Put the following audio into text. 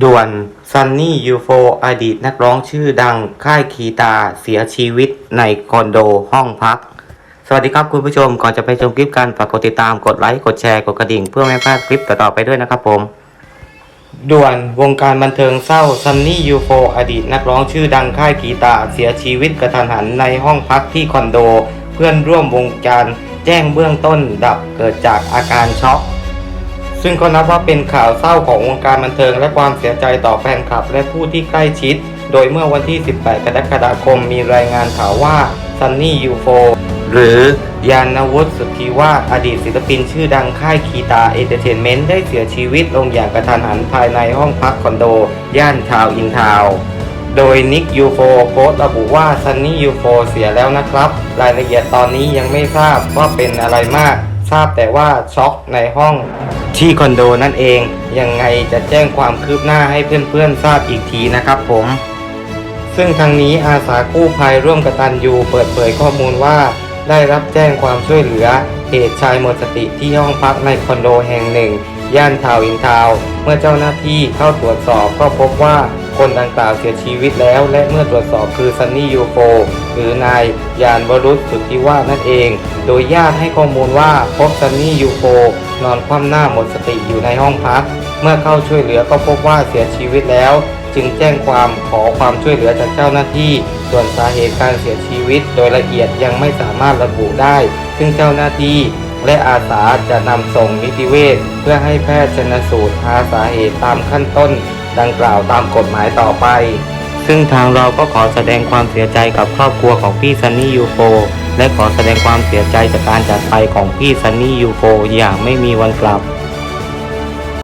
ด่วนซันนี่ยูโฟอดีตนักร้องชื่อดังค่ายคีตาเสียชีวิตในคอนโดห้องพัก สวัสดีครับคุณผู้ชม ก่อนจะไปชมคลิปกันฝากกดติดตามกดไลค์ กดแชร์ กดกระดิ่ง เพื่อไม่พลาดคลิปต่อๆไปด้วยนะครับผม ด่วนวงการบันเทิงเศร้าซันนี่ยูโฟอดีตนักร้องชื่อดังค่ายกีตาเสียชีวิตกระทันหันในห้องพักที่คอนโด เพื่อนร่วมวงการแจ้งเบื้องต้นดับเกิดจากอาการช็อก ซึ่งก็นับว่าเป็นข่าวเศร้าของวงการบันเทิงและความเสียใจต่อแฟนคลับ และผู้ที่ใกล้ชิด โดยเมื่อวันที่ 18 กรกฎาคมมีรายงานข่าวว่าซันนี่ยูโฟหรือยานวุฒิสุทธิวาอดีตศิลปินชื่อดังค่ายคีตาเอเตเทนเมนต์ได้เสียชีวิตลงอย่างกระทันหันภายในห้องพักคอนโด ย่านทาวอินทาวโดยนิกยูโฟโพสต์ระบุว่าซันนี่ยูโฟเสียแล้วนะครับ รายละเอียดตอนนี้ยังไม่ทราบว่าเป็นอะไรมาก ทราบแต่ว่าช็อกในห้องที่คอนโดนั่นเอง ยังไงจะแจ้งความคืบหน้าให้เพื่อนๆทราบอีกทีนะครับผม ซึ่งทางนี้อาสากู้ภัยร่วมกตันยูเปิดเผยข้อมูลว่า ได้รับแจ้งความช่วยเหลือเหตุชายหมดสติที่ห้องพักในคอนโดแห่งหนึ่ง ย่านทาวอินทาว เมื่อเจ้าหน้าที่เข้าตรวจสอบก็พบว่าคนดังกล่าวเสียชีวิตแล้ว และเมื่อตรวจสอบคือซันนี่ยูโฟหรือนายยานวรุษสุทธิวาฒนั่นเอง โดยญาติให้ข้อมูลว่าพบซันนี่ยูโฟนอนคว่ำหน้าหมดสติอยู่ในห้องพัก เมื่อเข้าช่วยเหลือก็พบว่าเสียชีวิตแล้ว จึงแจ้งความขอความช่วยเหลือจากเจ้าหน้าที่ ส่วนสาเหตุการเสียชีวิต โดยละเอียดยังไม่สามารถระบุได้ ซึ่งเจ้าหน้าที่ และอาสาจะนำส่งนิติเวชเพื่อให้แพทย์ชนสูตรหาสาเหตุตามขั้นต้น ดังกล่าวตามกฎหมายต่อไป ซึ่งทางเราก็ขอแสดงความเสียใจกับครอบครัวของพี่ซันนี่ยูโฟและขอแสดงความเสียใจจากการจากไปของพี่ซันนี่ยูโฟอย่างไม่มีวันกลับ